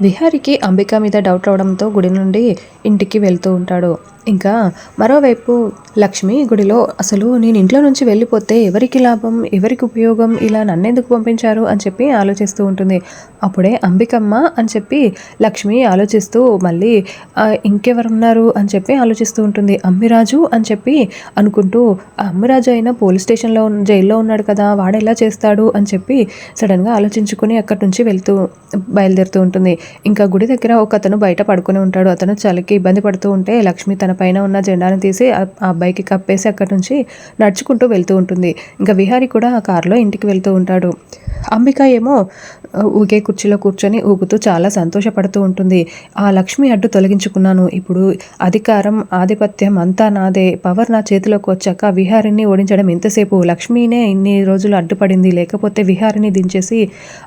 విహారికి అంబిక మీద డౌట్ రావడంతో గుడి నుండి ఇంటికి వెళ్తూ ఉంటాడు. ఇంకా మరోవైపు లక్ష్మి గుడిలో అసలు నేను ఇంట్లో నుంచి వెళ్ళిపోతే ఎవరికి లాభం ఎవరికి ఉపయోగం ఇలా నన్నెందుకు పంపించారు అని చెప్పి ఆలోచిస్తూ ఉంటుంది. అప్పుడే అంబికమ్మ అని చెప్పి లక్ష్మి ఆలోచిస్తూ మళ్ళీ ఇంకెవరున్నారు? అని చెప్పి ఆలోచిస్తూ ఉంటుంది. అమ్మిరాజు? అని చెప్పి అనుకుంటూ అమ్మిరాజు అయినా పోలీస్ స్టేషన్లో జైల్లో ఉన్నాడు కదా వాడు ఎలా చేస్తాడు? అని చెప్పి సడన్గా ఆలోచించుకొని అక్కడి నుంచి వెళ్తూ బయలుదేరుతూ ఉంటుంది. ఇంకా గుడి దగ్గర ఒక అతను బయట పడుకొని ఉంటాడు. అతను చలికి ఇబ్బంది పడుతూ ఉంటే లక్ష్మి తన పైన ఉన్న జెండాను తీసి ఆ అబ్బాయికి కప్పేసి అక్కడి నుంచి నడుచుకుంటూ వెళ్తూ ఉంటుంది. ఇంకా విహారి కూడా ఆ కారులో ఇంటికి వెళ్తూ ఉంటాడు. అంబిక ఏమో ఊగే కుర్చీలో కూర్చొని ఊగుతూ చాలా సంతోషపడుతూ ఉంటుంది. ఆ లక్ష్మి అడ్డు తొలగించుకున్నాను. ఇప్పుడు అధికారం ఆధిపత్యం అంతా నాదే. పవర్ నా చేతిలోకి వచ్చాక విహారిని ఓడించడం ఎంతసేపు లక్ష్మీనే ఇన్ని రోజులు అడ్డుపడింది. లేకపోతే విహారిని దించేసి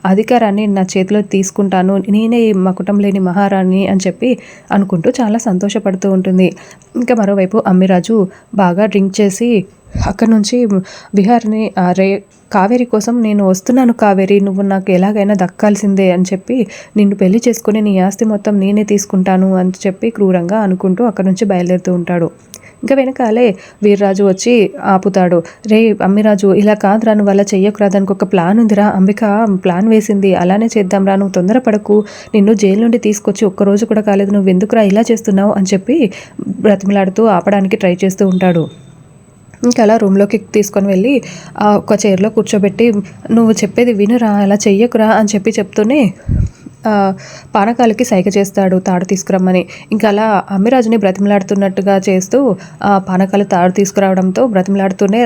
అధికారాన్ని నా చేతిలో తీసుకుంటాను. నేనే ఈ మకుటం లేని మహారాణి అని చెప్పి అనుకుంటూ చాలా సంతోషపడుతూ ఉంటుంది. ఇంకా మరోవైపు అమ్మిరాజు బాగా డ్రింక్ చేసి అక్కడ నుంచి విహార్ని రే కావేరి కోసం నేను వస్తున్నాను కావేరి నువ్వు నాకు ఎలాగైనా దక్కాల్సిందే అని చెప్పి నిన్ను పెళ్ళి చేసుకుని నీ ఆస్తి మొత్తం నేనే తీసుకుంటాను అని చెప్పి క్రూరంగా అనుకుంటూ అక్కడ నుంచి బయలుదేరుతూ ఉంటాడు. ఇంకా వెనకాలే వీర్రాజు వచ్చి ఆపుతాడు. రే అమ్మిరాజు ఇలా కాదురా నువ్వు అలా చెయ్యకురా దానికి ఒక ప్లాన్ ఉందిరా. అంబిక ప్లాన్ వేసింది. అలానే చేద్దాంరా నువ్వు తొందరపడకు. నిన్ను జైలు నుండి తీసుకొచ్చి ఒక్క రోజు కూడా కాలేదు. నువ్వు ఎందుకురా ఇలా చేస్తున్నావు అని చెప్పి బ్రతిమలాడుతూ ఆపడానికి ట్రై చేస్తూ ఉంటాడు. ఇంకా అలా రూమ్లోకి తీసుకొని వెళ్ళి ఒక చైర్లో కూర్చోబెట్టి నువ్వు చెప్పేది వినురా అలా చెయ్యకురా అని చెప్పి చెప్తూనే పానకాలకి సైగ చేస్తాడు తాడు తీసుకురమ్మని. ఇంకా అలా అమ్మిరాజుని బ్రతిమలాడుతున్నట్టుగా చేస్తూ ఆ పానకాలు తాడు తీసుకురావడంతో బ్రతిమలాడుతూనే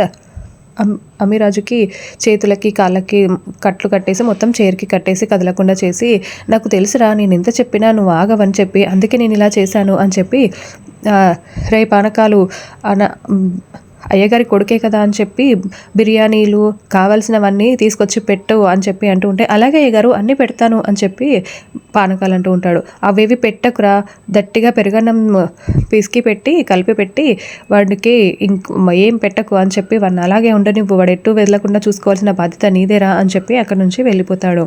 అమ్ అమ్మిరాజుకి చేతులకి కాళ్ళకి కట్లు కట్టేసి మొత్తం చైర్కి కట్టేసి కదలకుండా చేసి నాకు తెలుసురా నేను ఎంత చెప్పినా నువ్వు ఆగవని చెప్పి అందుకే నేను ఇలా చేశాను అని చెప్పి రే పానకాలు అన అయ్యగారి కొడుకే కదా అని చెప్పి బిర్యానీలు కావాల్సినవన్నీ తీసుకొచ్చి పెట్టు అని చెప్పి అంటూ ఉంటే అలాగే అయ్యగారు అన్నీ పెడతాను అని చెప్పి పానకాలు అంటూ ఉంటాడు. అవేవి పెట్టకురా. దట్టిగా పెరుగన్నం పిసికి పెట్టి కలిపి పెట్టి వాడికి ఇంక ఏం పెట్టకు అని చెప్పి వాడిని అలాగే ఉండనివ్వు. వాడు ఎటు వెళ్ళకుండా చూసుకోవాల్సిన బాధ్యత నీదేరా అని చెప్పి అక్కడ నుంచి వెళ్ళిపోతాడు.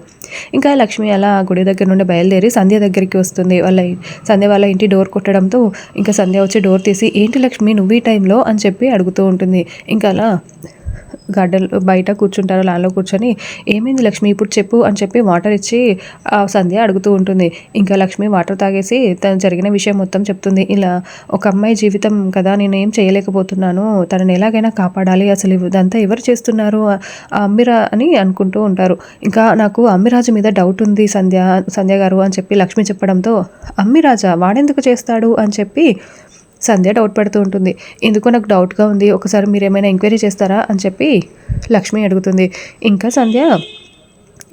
ఇంకా లక్ష్మి అలా గుడి దగ్గర నుండి బయలుదేరి సంధ్య దగ్గరికి వస్తుంది. వాళ్ళ సంధ్య వాళ్ళ ఇంటి డోర్ కొట్టడంతో ఇంకా సంధ్య వచ్చి డోర్ తీసి ఏంటి లక్ష్మి నువ్వు ఈ టైంలో అని చెప్పి అడుగుతూ ఉంటుంది. ఇంకా అలా గడ్డలు బయట కూర్చుంటారు లాన్లో కూర్చొని. ఏమైంది లక్ష్మి? ఇప్పుడు చెప్పు అని చెప్పి వాటర్ ఇచ్చి ఆ సంధ్య అడుగుతూ ఉంటుంది. ఇంకా లక్ష్మి వాటర్ తాగేసి తను జరిగిన విషయం మొత్తం చెప్తుంది. ఇలా ఒక అమ్మాయి జీవితం కదా నేను ఏం చేయలేకపోతున్నాను. తనని ఎలాగైనా కాపాడాలి. అసలు ఇదంతా ఎవరు చేస్తున్నారు? అమ్మిరా అని అనుకుంటూ ఉంటారు. ఇంకా నాకు అమ్మిరాజు మీద డౌట్ ఉంది సంధ్య సంధ్య గారు అని చెప్పి లక్ష్మి చెప్పడంతో అమ్మిరాజా వాడెందుకు చేస్తాడు? అని చెప్పి సంధ్య డౌట్ పడుతూ ఉంటుంది. ఎందుకో నాకు డౌట్గా ఉంది. ఒకసారి మీరు ఏమైనా ఎంక్వైరీ చేస్తారా అని చెప్పి లక్ష్మి అడుగుతుంది. ఇంకా సంధ్య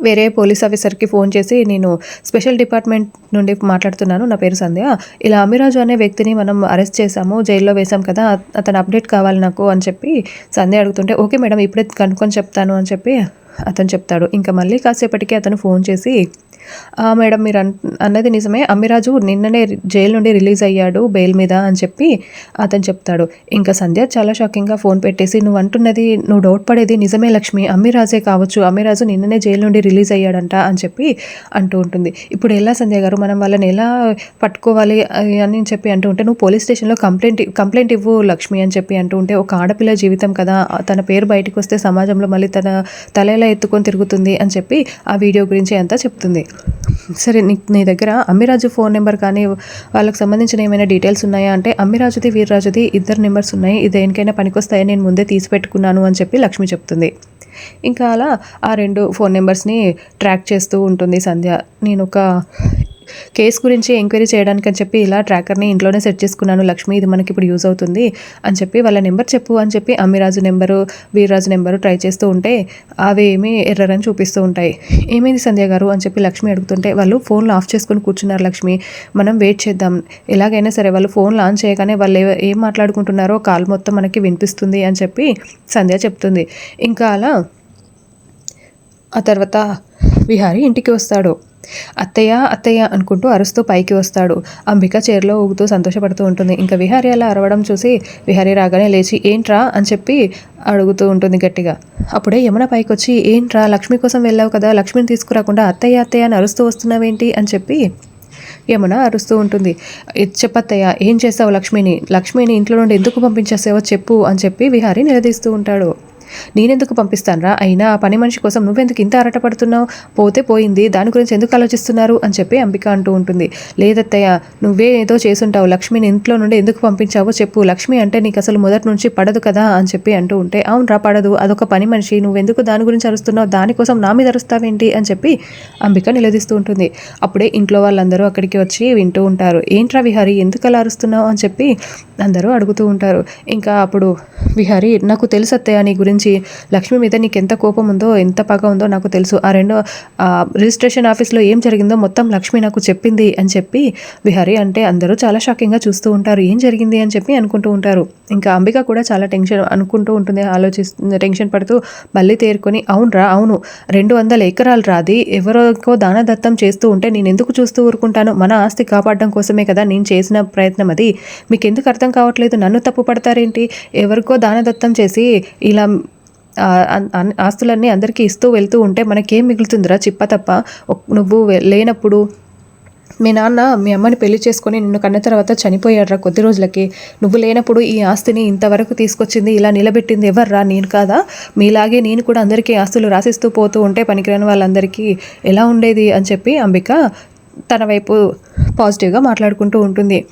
వేరే పోలీస్ ఆఫీసర్కి ఫోన్ చేసి నేను స్పెషల్ డిపార్ట్మెంట్ నుండి మాట్లాడుతున్నాను. నా పేరు సంధ్య. ఇలా అమిరాజు అనే వ్యక్తిని మనం అరెస్ట్ చేశాము. జైల్లో వేశాం కదా. అతను అప్డేట్ కావాలి నాకు అని చెప్పి సంధ్య అడుగుతుంటే ఓకే మేడం ఇప్పుడే కనుక్కొని చెప్తాను అని చెప్పి అతను చెప్తాడు. ఇంకా మళ్ళీ కాసేపటికి అతను ఫోన్ చేసి మేడం మీరు అన్ అన్నది నిజమే. అమ్మిరాజు నిన్ననే జైలు నుండి రిలీజ్ అయ్యాడు బెయిల్ మీద అని చెప్పి అతను చెప్తాడు. ఇంకా సంధ్య చాలా షాకింగ్గా ఫోన్ పెట్టేసి నువ్వు అంటున్నది నువ్వు డౌట్ పడేది నిజమే లక్ష్మి. అమ్మిరాజే కావచ్చు. అమ్మిరాజు నిన్ననే జైలు నుండి రిలీజ్ అయ్యాడంట అని చెప్పి అంటూ ఉంటుంది. ఇప్పుడు ఎలా సంధ్య గారు? మనం వాళ్ళని ఎలా పట్టుకోవాలి అని అని చెప్పి అంటూ ఉంటే నువ్వు పోలీస్ స్టేషన్లో కంప్లైంట్ కంప్లైంట్ ఇవ్వు లక్ష్మి అని చెప్పి అంటూ ఉంటే ఒక ఆడపిల్ల జీవితం కదా. తన పేరు బయటకు వస్తే సమాజంలో మళ్ళీ తన తల ఎలా ఎత్తుకొని తిరుగుతుంది అని చెప్పి ఆ వీడియో గురించి అంతా చెప్తుంది. సరే నీ నీ దగ్గర అమ్మిరాజు ఫోన్ నెంబర్ కానీ వాళ్ళకి సంబంధించిన ఏమైనా డీటెయిల్స్ ఉన్నాయా? అంటే అమ్మిరాజుది వీర్రాజుది ఇద్దరు నెంబర్స్ ఉన్నాయి. ఇది దేనికైనా పనికొస్తాయని నేను ముందే తీసి పెట్టుకున్నాను అని చెప్పి లక్ష్మి చెప్తుంది. ఇంకా అలా ఆ రెండు ఫోన్ నెంబర్స్ని ట్రాక్ చేస్తూ ఉంటుంది సంధ్య. నేను ఒక కేసు గురించి ఎంక్వైరీ చేయడానికి అని చెప్పి ఇలా ట్రాకర్ని ఇంట్లోనే సెట్ చేసుకున్నాను. లక్ష్మి ఇది మనకి ఇప్పుడు యూజ్ అవుతుంది అని చెప్పి వాళ్ళ నెంబర్ చెప్పు అని చెప్పి Ammiraju number Veerraju number try చేస్తూ ఉంటే అవి ఏమి ఎర్రర్ అని చూపిస్తూ ఉంటాయి. ఏమైంది సంధ్య గారు అని చెప్పి లక్ష్మి అడుగుతుంటే వాళ్ళు ఫోన్లు ఆఫ్ చేసుకుని కూర్చున్నారు లక్ష్మి. మనం వెయిట్ చేద్దాం. ఎలాగైనా సరే వాళ్ళు ఫోన్ ఆన్ చేయగానే వాళ్ళు ఏం మాట్లాడుకుంటున్నారో కాల్ మొత్తం మనకి వినిపిస్తుంది అని చెప్పి సంధ్య చెప్తుంది. ఇంకా అలా ఆ తర్వాత విహారి ఇంటికి వస్తాడు. అత్తయ్య అత్తయ్య అనుకుంటూ అరుస్తూ పైకి వస్తాడు. అంబిక చీరలో ఊగుతూ సంతోషపడుతూ ఉంటుంది. ఇంకా విహారి అలా అరవడం చూసి విహారి రాగానే లేచి ఏంట్రా? అని చెప్పి అడుగుతూ ఉంటుంది గట్టిగా. అప్పుడే యమున పైకి వచ్చి ఏంట్రా? లక్ష్మి కోసం వెళ్ళావు కదా లక్ష్మిని తీసుకురాకుండా అత్తయ్య అత్తయ్య అని అరుస్తూ వస్తున్నావేంటి? అని చెప్పి యమున అరుస్తూ ఉంటుంది. చెప్పత్తయ్య ఏం చేస్తావు లక్ష్మిని? లక్ష్మిని ఇంట్లో నుండి ఎందుకు పంపించేసావో చెప్పు అని చెప్పి విహారి నిలదీస్తూ ఉంటాడు. నేనెందుకు పంపిస్తానరా? అయినా ఆ పని మనిషి కోసం నువ్వెందుకు ఇంత అరటపడుతున్నావు పోతే పోయింది. దాని గురించి ఎందుకు ఆలోచిస్తున్నారు? అని చెప్పి అంబిక అంటూ ఉంటుంది. లేదత్తయ్య నువ్వే ఏదో చేసుంటావు. లక్ష్మిని ఇంట్లో నుండి ఎందుకు పంపించావో చెప్పు. లక్ష్మి అంటే నీకు అసలు మొదటి నుంచి పడదు కదా? అని చెప్పి అంటూ ఉంటే అవునరా పడదు. అదొక పని మనిషి. నువ్వెందుకు దాని గురించి అరుస్తున్నావు? దానికోసం నా మీద అరుస్తావేంటి? అని చెప్పి అంబిక నిలదీస్తూ ఉంటుంది. అప్పుడే ఇంట్లో వాళ్ళందరూ అక్కడికి వచ్చి వింటూ ఉంటారు. ఏంట్రా విహారి ఎందుకు అలా అరుస్తున్నావు? అని చెప్పి అందరూ అడుగుతూ ఉంటారు. ఇంకా అప్పుడు విహారి నాకు తెలుసత్తయ్య నీ గురించి లక్ష్మి మీద నీకు ఎంత కోపం ఉందో ఎంత పగ ఉందో నాకు తెలుసు. ఆ రెండో ఆ, రిజిస్ట్రేషన్ ఆఫీస్లో ఏం జరిగిందో మొత్తం లక్ష్మి నాకు చెప్పింది అని చెప్పి విహారి అంటే అందరూ చాలా షాకింగ్గా చూస్తూ ఉంటారు. ఏం జరిగింది అని చెప్పి అనుకుంటూ ఉంటారు. ఇంకా అంబిక కూడా చాలా టెన్షన్ అనుకుంటూ ఉంటుంది ఆలోచిస్తుంది టెన్షన్ పడుతూ మళ్ళీ తేరుకొని అవునరా అవును. రెండు వందల ఎకరాలు రాది. ఎవరికో దానదత్తం చేస్తూ ఉంటే నేను ఎందుకు చూస్తూ ఊరుకుంటాను? మన ఆస్తి కాపాడడం కోసమే కదా నేను చేసిన ప్రయత్నం అది. మీకు ఎందుకు అర్థం కావట్లేదు? నన్ను తప్పు పడతారేంటి? ఎవరికో దానదత్తం చేసి ఇలా ఆస్తులన్నీ అందరికీ ఇస్తూ వెళ్తూ ఉంటే మనకేం మిగులుతుందిరా చిప్ప తప్ప? నువ్వు లేనప్పుడు మీ నాన్న మీ అమ్మని పెళ్ళి చేసుకొని నిన్ను కన్న తర్వాత చనిపోయాడురా కొద్ది రోజులకి. నువ్వు లేనప్పుడు ఈ ఆస్తిని ఇంతవరకు తీసుకొచ్చింది ఇలా నిలబెట్టింది ఎవర్రా? నేను కాదా? మీలాగే నేను కూడా అందరికీ ఆస్తులు రాసిస్తూ పోతూ ఉంటే పనికిరాని వాళ్ళందరికీ ఎలా ఉండేది? అని చెప్పి అంబిక తన వైపు పాజిటివ్గా మాట్లాడుకుంటూ ఉంటుంది.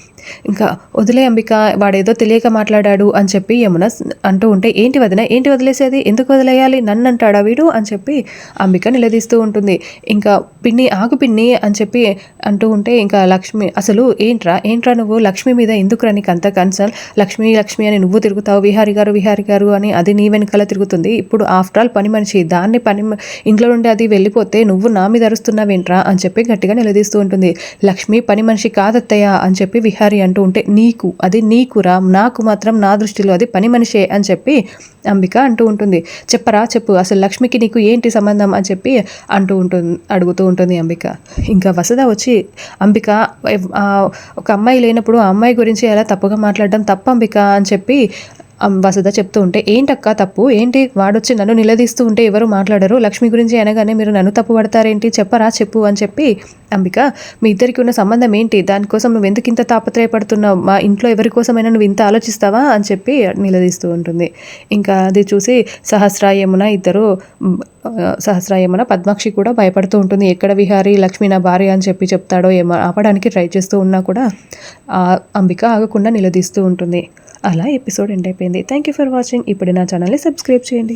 ఇంకా వదిలే అంబిక వాడేదో తెలియక మాట్లాడాడు అని చెప్పి యమున అంటూ ఉంటే ఏంటి వదిన? ఏంటి వదిలేసేది? ఎందుకు వదిలేయాలి? నన్ను అంటాడా వీడు? అని చెప్పి అంబిక నిలదీస్తూ ఉంటుంది. ఇంకా పిన్ని ఆగు పిన్ని అని చెప్పి అంటూ ఉంటే ఇంకా లక్ష్మి అసలు ఏంట్రా? ఏంట్రా నువ్వు? లక్ష్మి మీద ఎందుకురా నీకు అంత కన్సర్న్? లక్ష్మి లక్ష్మి అని నువ్వు తిరుగుతావు? విహారి గారు విహారి గారు అని అది నీ వెనకాల తిరుగుతుంది. ఇప్పుడు ఆఫ్టర్ ఆల్ పని మనిషి దాన్ని పని ఇంట్లో నుండి అది వెళ్ళిపోతే నువ్వు నా మీద అరుస్తున్నావేంట్రా? అని చెప్పి గట్టిగా నిలదీస్తూ ఉంటుంది. లక్ష్మి పని మనిషి కాదత్తయ్య అని చెప్పి విహారి అంటూ ఉంటే నీకు అది నీకురా నాకు మాత్రం నా దృష్టిలో అది పని మనిషే అని చెప్పి అంబిక అంటూ ఉంటుంది. చెప్పరా చెప్పు అసలు లక్ష్మికి నీకు ఏంటి సంబంధం అని చెప్పి అంటూ ఉంటుంది అడుగుతూ ఉంటుంది అంబిక. ఇంకా వసద వచ్చి అంబిక ఒక అమ్మాయి లేనప్పుడు ఆ అమ్మాయి గురించి ఎలా తప్పుగా మాట్లాడడం తప్ప అంబిక అని చెప్పి వసుధ చెప్తూ ఉంటే ఏంటక్క తప్పు? ఏంటి? వాడొచ్చి నన్ను నిలదీస్తూ ఉంటే ఎవరు మాట్లాడరు? లక్ష్మి గురించి అనగానే మీరు నన్ను తప్పు పడతారేంటి? చెప్పరా? చెప్పు అని చెప్పి అంబిక మీ ఇద్దరికి ఉన్న సంబంధం ఏంటి? దానికోసం నువ్వు ఎందుకు ఇంత తాపత్రయపడుతున్నావు? మా ఇంట్లో ఎవరి కోసమైనా నువ్వు ఇంత ఆలోచిస్తావా? అని చెప్పి నిలదీస్తూ ఉంటుంది. ఇంకా అది చూసి సహస్ర యమున ఇద్దరు సహస్ర యమున పద్మాక్షి కూడా భయపడుతూ ఉంటుంది. ఎక్కడ విహారీ? లక్ష్మి నా భార్య అని చెప్పి చెప్తాడో ఏమో ఆపడానికి ట్రై చేస్తూ ఉన్నా కూడా అంబిక ఆగకుండా నిలదీస్తూ ఉంటుంది. అలా ఎపిసోడ్ ఎండ్ అయిపోయింది. థ్యాంక్ యూ ఫర్ వాచింగ్ ఇప్పుడు నా ఛానల్ని సబ్స్క్రైబ్ చేయండి.